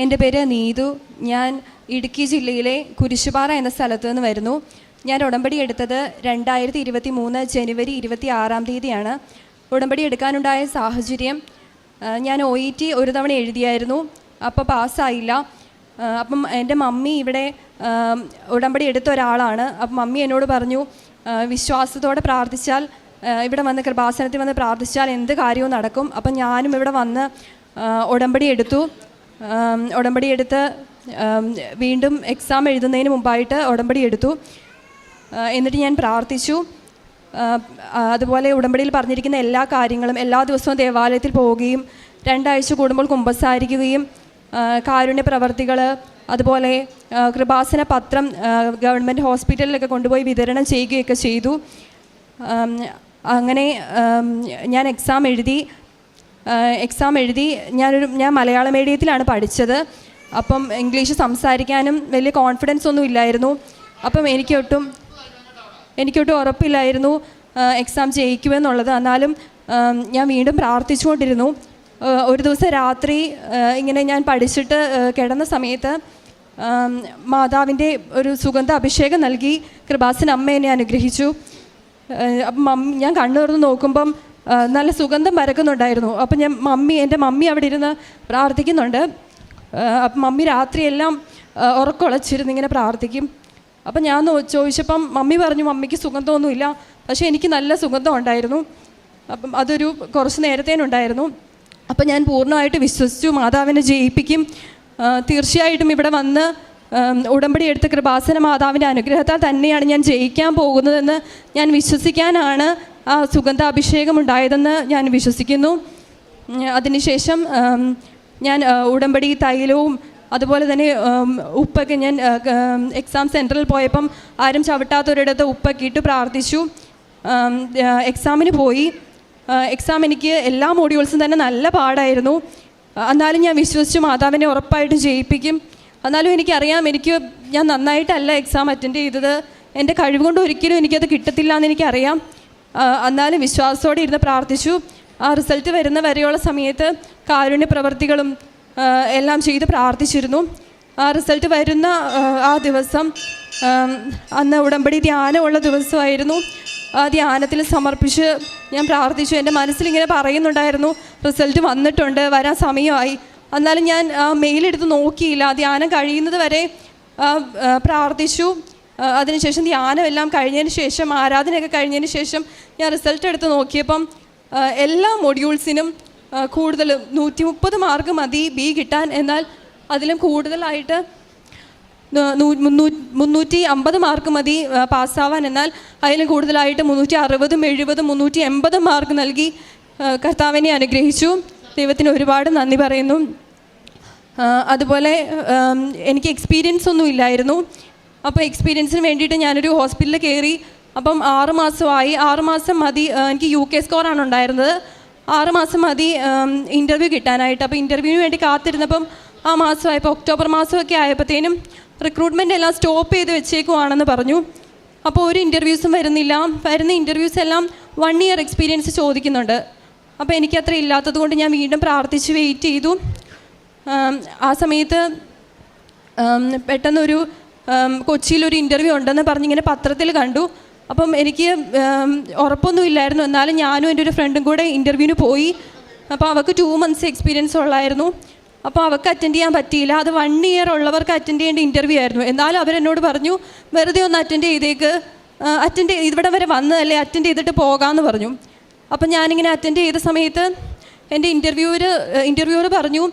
എന്റെ പേര് നീതു. ഞാൻ ഇടുക്കി ജില്ലയിലെ കുരിശുപാറ എന്ന സ്ഥലത്തു നിന്ന് വരുന്നു. ഞാൻ ഉടമ്പടി എടുത്തത് രണ്ടായിരത്തി ഇരുപത്തി മൂന്ന് ജനുവരി ഇരുപത്തി ആറാം തീയതിയാണ്. ഉടമ്പടി എടുക്കാനുണ്ടായ സാഹചര്യം ഞാൻ ഒ ഇ ടി ഒരു തവണ എഴുതിയായിരുന്നു. അപ്പോൾ പാസ്സായില്ല. അപ്പം എന്റെ മമ്മി ഇവിടെ ഉടമ്പടി എടുത്ത ഒരാളാണ്. അപ്പം മമ്മി എന്നോട് പറഞ്ഞു വിശ്വാസത്തോടെ പ്രാർത്ഥിച്ചാൽ ഇവിടെ വന്ന് കൃപാസനത്തിൽ വന്ന് പ്രാർത്ഥിച്ചാൽ എന്ത് കാര്യവും നടക്കും. അപ്പം ഞാനും ഇവിടെ വന്ന് ഉടമ്പടി എടുത്തു. ഉടമ്പടി എടുത്ത് വീണ്ടും എക്സാം എഴുതുന്നതിന് മുമ്പായിട്ട് ഉടമ്പടി എടുത്തു. എന്നിട്ട് ഞാൻ പ്രാർത്ഥിച്ചു. അതുപോലെ ഉടമ്പടിയിൽ പറഞ്ഞിരിക്കുന്ന എല്ലാ കാര്യങ്ങളും എല്ലാ ദിവസവും ദേവാലയത്തിൽ പോവുകയും രണ്ടാഴ്ച കൂടുമ്പോൾ കുമ്പസാരിക്കുകയും കാരുണ്യ പ്രവർത്തികൾ അതുപോലെ കൃപാസന പത്രം ഗവൺമെന്റ് ഹോസ്പിറ്റലിലൊക്കെ കൊണ്ടുപോയി വിതരണം ചെയ്യുകയൊക്കെ ചെയ്തു. അങ്ങനെ ഞാൻ എക്സാം എഴുതി. എക്സാം എഴുതി ഞാനൊരു ഞാൻ മലയാള മീഡിയത്തിലാണ് പഠിച്ചത്. അപ്പം ഇംഗ്ലീഷ് സംസാരിക്കാനും വലിയ കോൺഫിഡൻസ് ഒന്നും ഇല്ലായിരുന്നു. അപ്പം എനിക്കൊട്ടും എനിക്കൊട്ടും ഉറപ്പില്ലായിരുന്നു എക്സാം ജയിക്കുമെന്നുള്ളത് എന്നാലും ഞാൻ വീണ്ടും പ്രാർത്ഥിച്ചുകൊണ്ടിരുന്നു. ഒരു ദിവസം രാത്രി ഇങ്ങനെ ഞാൻ പഠിച്ചിട്ട് കിടന്ന സമയത്ത് മാതാവിന്റെ ഒരു സുഗന്ധ അഭിഷേകം നൽകി കൃപാസൻ അമ്മ എന്നെ അനുഗ്രഹിച്ചു. ഞാൻ കണ്ണു തുറന്ന് നോക്കുമ്പം നല്ല സുഗന്ധം പരക്കുന്നുണ്ടായിരുന്നു. അപ്പം ഞാൻ മമ്മി എന്റെ മമ്മി അവിടെ ഇരുന്ന് പ്രാർത്ഥിക്കുന്നുണ്ട്. അപ്പം മമ്മി രാത്രിയെല്ലാം ഉറക്കൊളച്ചിരുന്ന് ഇങ്ങനെ പ്രാർത്ഥിക്കും. അപ്പം ഞാൻ ചോദിച്ചപ്പം മമ്മി പറഞ്ഞു മമ്മിക്ക് സുഗന്ധമൊന്നുമില്ല. പക്ഷേ എനിക്ക് നല്ല സുഗന്ധം ഉണ്ടായിരുന്നു അപ്പം അതൊരു കുറച്ച് നേരത്തേനുണ്ടായിരുന്നു. അപ്പം ഞാൻ പൂർണമായിട്ട് വിശ്വസിച്ചു മാതാവിനെ ജയിപ്പിക്കും. തീർച്ചയായിട്ടും ഇവിടെ വന്ന് ഉടമ്പടി എടുത്ത കൃപാസന മാതാവിന്റെ അനുഗ്രഹത്താൽ തന്നെയാണ് ഞാൻ ജയിക്കാൻ പോകുന്നതെന്ന് ഞാൻ വിശ്വസിക്കാനാണ്. ആ സുഗന്ധാഭിഷേകം ഉണ്ടായതെന്ന് ഞാൻ വിശ്വസിക്കുന്നു. അതിനുശേഷം ഞാൻ ഉടമ്പടി തൈലവും അതുപോലെ തന്നെ ഉപ്പൊക്കെ ഞാൻ എക്സാം സെന്ററിൽ പോയപ്പം ആരും ചവിട്ടാത്തൊരിടത്ത് ഉപ്പൊക്കെ ഇട്ട് പ്രാർത്ഥിച്ചു എക്സാമിന് പോയി. എക്സാം എനിക്ക് എല്ലാ മോഡ്യൂൾസും തന്നെ നല്ല പാടായിരുന്നു. എന്നാലും ഞാൻ വിശ്വസിച്ചു മാതാവിനെ ഉറപ്പായിട്ടും ജയിപ്പിക്കും. എന്നാലും എനിക്കറിയാം എനിക്ക് ഞാൻ നന്നായിട്ടല്ല എക്സാം അറ്റൻഡ് ചെയ്തത്. എന്റെ കഴിവുകൊണ്ട് ഒരിക്കലും എനിക്കത് കിട്ടത്തില്ല എന്ന് എനിക്കറിയാം. എന്നാലും വിശ്വാസത്തോടെ ഇരുന്ന് പ്രാർത്ഥിച്ചു. ആ റിസൾട്ട് വരുന്ന വരെയുള്ള സമയത്ത് കാരുണ്യ പ്രവർത്തികളും എല്ലാം ചെയ്ത് പ്രാർത്ഥിച്ചിരുന്നു. ആ റിസൾട്ട് വരുന്ന ആ, ദിവസം അന്ന് ഉടമ്പടി ധ്യാനമുള്ള ദിവസമായിരുന്നു. ആ ധ്യാനത്തിൽ സമർപ്പിച്ച് ഞാൻ പ്രാർത്ഥിച്ചു. എന്റെ മനസ്സിലിങ്ങനെ പറയുന്നുണ്ടായിരുന്നു റിസൾട്ട് വന്നിട്ടുണ്ട് വരാൻ സമയമായി. എന്നാലും ഞാൻ ആ മെയിലെടുത്ത് നോക്കിയില്ല. ധ്യാനം കഴിയുന്നത് വരെ പ്രാർത്ഥിച്ചു. അതിനുശേഷം ധ്യാനം എല്ലാം കഴിഞ്ഞതിന് ശേഷം ആരാധനയൊക്കെ കഴിഞ്ഞതിന് ശേഷം ഞാൻ റിസൾട്ട് എടുത്ത് നോക്കിയപ്പം എല്ലാ മൊഡ്യൂൾസിനും കൂടുതൽ നൂറ്റി മുപ്പത് മാർക്ക് മതി ബി കിട്ടാൻ. എന്നാൽ അതിലും കൂടുതലായിട്ട് മുന്നൂറ്റി അമ്പത് മാർക്ക് മതി പാസ്സാവാൻ എന്നാൽ അതിലും കൂടുതലായിട്ട് മുന്നൂറ്റി അറുപതും എഴുപതും മുന്നൂറ്റി എൺപതും മാർക്ക് നൽകി കർത്താവിനെ അനുഗ്രഹിച്ചു. ദൈവത്തിന് ഒരുപാട് നന്ദി പറയുന്നു. അതുപോലെ എനിക്ക് എക്സ്പീരിയൻസ് ഒന്നും ഇല്ലായിരുന്നു. അപ്പോൾ എക്സ്പീരിയൻസിന് വേണ്ടിയിട്ട് ഞാനൊരു ഹോസ്പിറ്റലിൽ കയറി അപ്പം ആറ് മാസമായി. ആറ് മാസം മതി എനിക്ക് യു കെ സ്കോറാണ് ഉണ്ടായിരുന്നത്. ആറ് മാസം മതി ഇന്റർവ്യൂ കിട്ടാനായിട്ട്. അപ്പോൾ ഇന്റർവ്യൂവിന് വേണ്ടി കാത്തിരുന്നപ്പം ആ മാസമായപ്പോൾ ഒക്ടോബർ മാസമൊക്കെ ആയപ്പോഴത്തേനും റിക്രൂട്ട്മെന്റ് എല്ലാം സ്റ്റോപ്പ് ചെയ്ത് വെച്ചേക്കുവാണെന്ന് പറഞ്ഞു. അപ്പോൾ ഒരു ഇന്റർവ്യൂസും വരുന്നില്ല. വരുന്ന ഇന്റർവ്യൂസ് എല്ലാം വൺ ഇയർ എക്സ്പീരിയൻസ് ചോദിക്കുന്നുണ്ട്. അപ്പോൾ എനിക്കത്ര ഇല്ലാത്തത് കൊണ്ട് ഞാൻ വീണ്ടും പ്രാർത്ഥിച്ച് വെയിറ്റ് ചെയ്തു. ആ സമയത്ത് പെട്ടെന്നൊരു കൊച്ചിയിലൊരു ഇന്റർവ്യൂ ഉണ്ടെന്ന് പറഞ്ഞിങ്ങനെ പത്രത്തിൽ കണ്ടു. അപ്പം എനിക്ക് ഉറപ്പൊന്നും ഇല്ലായിരുന്നു. എന്നാലും ഞാനും എന്റെ ഒരു ഫ്രണ്ടും കൂടെ ഇന്റർവ്യൂവിന് പോയി. അപ്പോൾ അവൾക്ക് ടു മന്ത്സ് എക്സ്പീരിയൻസ് ഉള്ളായിരുന്നു. അപ്പോൾ അവൾക്ക് അറ്റൻഡ് ചെയ്യാൻ പറ്റിയില്ല. അത് വൺ ഇയർ ഉള്ളവർക്ക് അറ്റൻഡ് ചെയ്യേണ്ട ഇന്റർവ്യൂ ആയിരുന്നു. എന്നാലും അവരെന്നോട് പറഞ്ഞു വെറുതെ ഒന്ന് അറ്റൻഡ് ചെയ്തേക്ക്. അറ്റൻഡ് ഇവിടെ വരെ വന്നതല്ലേ അറ്റൻഡ് ചെയ്തിട്ട് പോകാമെന്ന് പറഞ്ഞു. അപ്പം ഞാനിങ്ങനെ അറ്റൻഡ് ചെയ്ത സമയത്ത് എന്റെ ഇന്റർവ്യൂവർ ഇന്റർവ്യൂവർ പറഞ്ഞു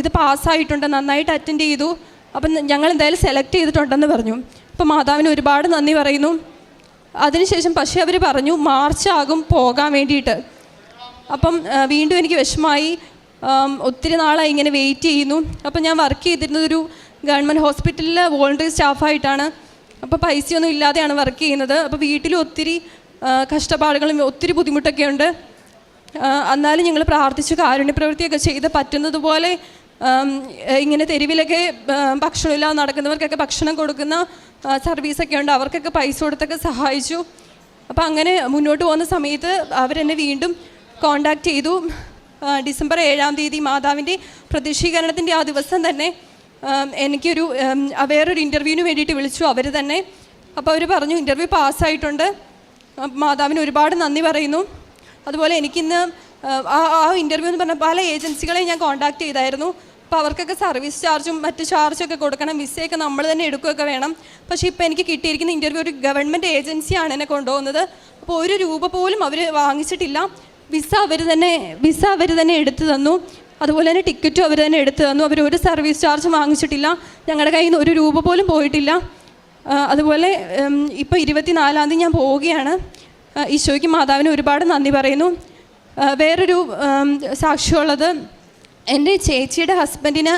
ഇത് പാസ്സായിട്ടുണ്ട് നന്നായിട്ട് അറ്റൻഡ് ചെയ്തു. അപ്പം ഞങ്ങൾ എന്തായാലും സെലക്ട് ചെയ്തിട്ടുണ്ടെന്ന് പറഞ്ഞു. അപ്പം മാതാവിന് ഒരുപാട് നന്ദി പറയുന്നു. അതിനുശേഷം പക്ഷേ അവർ പറഞ്ഞു മാർച്ച് ആകും പോകാൻ വേണ്ടിയിട്ട്. അപ്പം വീണ്ടും എനിക്ക് വിഷമമായി. ഒത്തിരി നാളായി ഇങ്ങനെ വെയിറ്റ് ചെയ്യുന്നു. അപ്പം ഞാൻ വർക്ക് ചെയ്തിരുന്നത് ഒരു ഗവൺമെന്റ് ഹോസ്പിറ്റലിൽ വോളണ്ടറി സ്റ്റാഫായിട്ടാണ് അപ്പോൾ പൈസയൊന്നും ഇല്ലാതെയാണ് വർക്ക് ചെയ്യുന്നത്. അപ്പോൾ വീട്ടിലും ഒത്തിരി കഷ്ടപ്പാടുകളും ഒത്തിരി ബുദ്ധിമുട്ടൊക്കെ ഉണ്ട് എന്നാലും ഞങ്ങൾ പ്രാർത്ഥിച്ചു കാരുണ്യ പ്രവൃത്തിയൊക്കെ ചെയ്ത് പറ്റുന്നത് പോലെ ആം, ഇങ്ങനെ തെരുവിലൊക്കെ ഭക്ഷണമില്ലാതെ നടക്കുന്നവർക്കൊക്കെ ഭക്ഷണം കൊടുക്കുന്ന സർവീസൊക്കെ ഉണ്ട്. അവർക്കൊക്കെ പൈസ കൊടുത്തൊക്കെ സഹായിച്ചു. അപ്പോൾ അങ്ങനെ മുന്നോട്ട് പോകുന്ന സമയത്ത് അവരെന്നെ വീണ്ടും കോണ്ടാക്ട് ചെയ്തു. ഡിസംബർ ഏഴാം തീയതി മാതാവിന്റെ പ്രതിഷീകരണത്തിന്റെ ആ ദിവസം തന്നെ എനിക്കൊരു വേറൊരു ഇന്റർവ്യൂവിന് വേണ്ടിയിട്ട് വിളിച്ചു അവർ തന്നെ. അപ്പോൾ അവർ പറഞ്ഞു ഇന്റർവ്യൂ പാസ്സായിട്ടുണ്ട് മാതാവിന് ഒരുപാട് നന്ദി പറയുന്നു. അതുപോലെ എനിക്കിന്ന് ആ, ആ ഇന്റർവ്യൂ എന്ന് പറഞ്ഞാൽ പല ഏജൻസികളെയും ഞാൻ കോൺടാക്ട് ചെയ്തായിരുന്നു. അപ്പോൾ അവർക്കൊക്കെ സർവീസ് ചാർജും മറ്റ് ചാർജൊക്കെ കൊടുക്കണം വിസയൊക്കെ നമ്മൾ തന്നെ എടുക്കുകയൊക്കെ വേണം. പക്ഷേ ഇപ്പോൾ എനിക്ക് കിട്ടിയിരിക്കുന്ന ഇന്റർവ്യൂ ഒരു ഗവൺമെന്റ് ഏജൻസിയാണ് എന്നെ കൊണ്ടുപോകുന്നത്. അപ്പോൾ ഒരു രൂപ പോലും അവർ വാങ്ങിച്ചിട്ടില്ല. വിസ അവർ തന്നെ വിസ അവർ തന്നെ എടുത്തു തന്നു. അതുപോലെ തന്നെ ടിക്കറ്റും അവർ തന്നെ എടുത്തു തന്നു. അവർ ഒരു സർവീസ് ചാർജും വാങ്ങിച്ചിട്ടില്ല. ഞങ്ങളുടെ കയ്യിൽ നിന്ന് ഒരു രൂപ പോലും പോയിട്ടില്ല. അതുപോലെ ഇപ്പോൾ ഇരുപത്തിനാലാം തീയതി ഞാൻ പോവുകയാണ്. ഈശോയ്ക്ക് മാതാവിന് ഒരുപാട് നന്ദി പറയുന്നു. വേറൊരു സാക്ഷിയുള്ളത് എന്റെ ചേച്ചിയുടെ ഹസ്ബൻഡിന്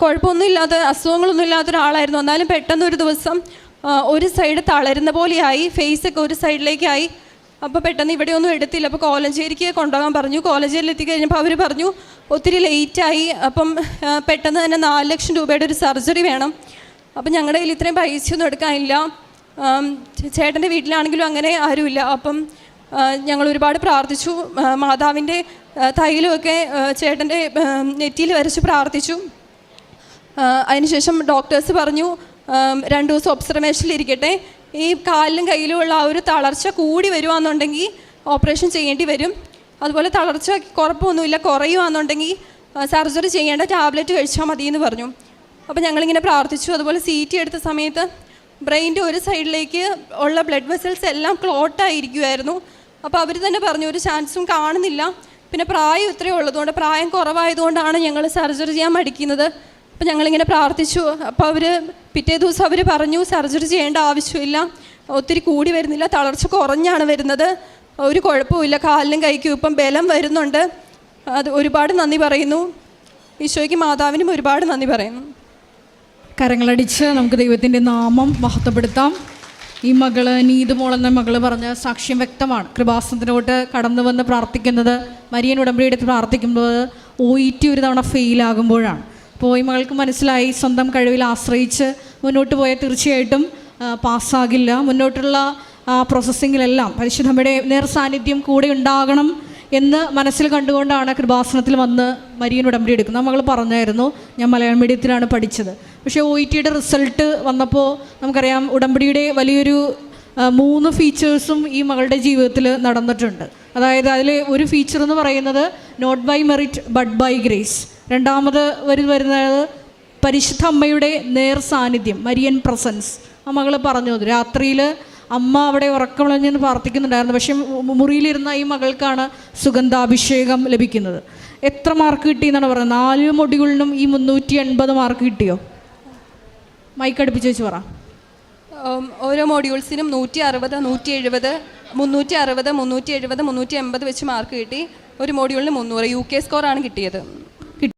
കുഴപ്പമൊന്നുമില്ലാത്ത അസുഖങ്ങളൊന്നും ഇല്ലാത്ത ഒരാളായിരുന്നു. എന്നാലും പെട്ടെന്ന് ഒരു ദിവസം ഒരു സൈഡ് തളരുന്ന പോലെയായി ഫേസൊക്കെ ഒരു സൈഡിലേക്കായി. അപ്പോൾ പെട്ടെന്ന് ഇവിടെ ഒന്നും എടുത്തില്ല. അപ്പോൾ കോലഞ്ചേരിക്ക് കൊണ്ടുപോകാൻ പറഞ്ഞു. കോലഞ്ചേരിയിൽ എത്തിക്കഴിഞ്ഞപ്പോൾ അവർ പറഞ്ഞു ഒത്തിരി ലേറ്റായി. അപ്പം പെട്ടെന്ന് തന്നെ നാല് ലക്ഷം രൂപയുടെ ഒരു സർജറി വേണം. അപ്പം ഞങ്ങളുടെ കയ്യിൽ ഇത്രയും പൈസയൊന്നും എടുക്കാനില്ല ചേട്ടന്റെ വീട്ടിലാണെങ്കിലും അങ്ങനെ ആരുമില്ല. അപ്പം ഞങ്ങൾ ഒരുപാട് പ്രാർത്ഥിച്ചു. മാതാവിന്റെ തൈലുമൊക്കെ ചേട്ടന്റെ നെറ്റിയിൽ വരച്ച് പ്രാർത്ഥിച്ചു. അതിനുശേഷം ഡോക്ടേഴ്സ് പറഞ്ഞു രണ്ട് ദിവസം ഒബ്സർവേഷനിൽ ഇരിക്കട്ടെ. ഈ കാലിലും കയ്യിലും ഉള്ള ആ ഒരു തളർച്ച കൂടി വരുവാന്നുണ്ടെങ്കിൽ ഓപ്പറേഷൻ ചെയ്യേണ്ടി വരും. അതുപോലെ തളർച്ച കുഴപ്പമൊന്നുമില്ല കുറയുവാന്നുണ്ടെങ്കിൽ സർജറി ചെയ്യേണ്ട ടാബ്ലറ്റ് കഴിച്ചാൽ മതി എന്ന് പറഞ്ഞു. അപ്പോൾ ഞങ്ങളിങ്ങനെ പ്രാർത്ഥിച്ചു. അതുപോലെ സി ടി എടുത്ത സമയത്ത് ബ്രെയിന്റെ ഒരു സൈഡിലേക്ക് ഉള്ള ബ്ലഡ് വെസൽസ് എല്ലാം ക്ലോട്ടായിരിക്കുമായിരുന്നു അപ്പോൾ അവർ തന്നെ പറഞ്ഞു ഒരു ചാൻസും കാണുന്നില്ല. പിന്നെ പ്രായം ഇത്രയേ ഉള്ളതുകൊണ്ട് പ്രായം കുറവായതുകൊണ്ടാണ് ഞങ്ങൾ സർജറി ചെയ്യാൻ മടിക്കുന്നത്. അപ്പോൾ ഞങ്ങളിങ്ങനെ പ്രാർത്ഥിച്ചു. അപ്പോൾ അവർ പിറ്റേ ദിവസം അവർ പറഞ്ഞു സർജറി ചെയ്യേണ്ട ആവശ്യമില്ല. ഒത്തിരി കൂടി വരുന്നില്ല. തളർച്ച കുറഞ്ഞാണ് വരുന്നത്. ഒരു കുഴപ്പമില്ല കാലിലും കൈക്കും ഇപ്പം ബലം വരുന്നുണ്ട്. അത് ഒരുപാട് നന്ദി പറയുന്നു. ഈശോയ്ക്ക് മാതാവിനും ഒരുപാട് നന്ദി പറയുന്നു. കരങ്ങളടിച്ച് നമുക്ക് ദൈവത്തിന്റെ നാമം മഹത്വപ്പെടുത്താം. ഈ മകൾ നീതുമോൾ എന്ന മകൾ പറഞ്ഞ സാക്ഷ്യം വ്യക്തമാണ്. കൃപാസനത്തിനോട്ട് കടന്നു വന്ന് പ്രാർത്ഥിക്കുന്നത് മരിയൻ ഉടമ്പടി എടുത്ത് പ്രാർത്ഥിക്കുമ്പോൾ ഒ ഇ ടി ഒരു തവണ ഫെയിലാകുമ്പോഴാണ് അപ്പോൾ ഈ മകൾക്ക് മനസ്സിലായി സ്വന്തം കഴിവിൽ ആശ്രയിച്ച് മുന്നോട്ട് പോയാൽ തീർച്ചയായിട്ടും പാസ്സാകില്ല. മുന്നോട്ടുള്ള പ്രോസസ്സിങ്ങിലെല്ലാം പരിശുദ്ധമ്മയുടെ നേർ സാന്നിധ്യം കൂടെ ഉണ്ടാകണം എന്ന് മനസ്സിൽ കണ്ടുകൊണ്ടാണ് കൃപാസനത്തിൽ വന്ന് മരിയൻ ഉടമ്പടി എടുക്കുന്നത്. മകൾ പറഞ്ഞായിരുന്നു ഞാൻ മലയാളം മീഡിയത്തിലാണ് പഠിച്ചത്. പക്ഷേ ഒ ഇ ടിയുടെ റിസൾട്ട് വന്നപ്പോൾ നമുക്കറിയാം ഉടമ്പടിയുടെ വലിയൊരു മൂന്ന് ഫീച്ചേഴ്സും ഈ മകളുടെ ജീവിതത്തിൽ നടന്നിട്ടുണ്ട്. അതായത് അതിൽ ഒരു ഫീച്ചർ എന്ന് പറയുന്നത് not by merit but by grace. രണ്ടാമത് വരു വരുന്നത് പരിശുദ്ധ അമ്മയുടെ നേർ സാന്നിധ്യം മരിയൻ പ്രസൻസ്. ആ മകൾ പറഞ്ഞു രാത്രിയിൽ അമ്മ അവിടെ ഉറക്കമിളഞ്ഞെന്ന് പ്രാർത്ഥിക്കുന്നുണ്ടായിരുന്നു. പക്ഷേ മുറിയിലിരുന്ന ഈ മകൾക്കാണ് സുഗന്ധാഭിഷേകം ലഭിക്കുന്നത്. എത്ര മാർക്ക് കിട്ടി എന്നാണ് പറയുന്നത്? നാല് മൊടികളിലും ഈ മുന്നൂറ്റി എൺപത് മാർക്ക് കിട്ടിയോ? മൈക്ക് അടുപ്പിച്ച് വെച്ച് പറ. ഓരോ മോഡ്യൂൾസിനും നൂറ്റി അറുപത് നൂറ്റി എഴുപത് മുന്നൂറ്റി അറുപത് മുന്നൂറ്റി എഴുപത് മുന്നൂറ്റി എൺപത് വെച്ച് മാർക്ക് കിട്ടി. ഒരു മോഡ്യൂളിന് മുന്നൂറ്. യു കെ സ്കോറാണ് കിട്ടിയത്.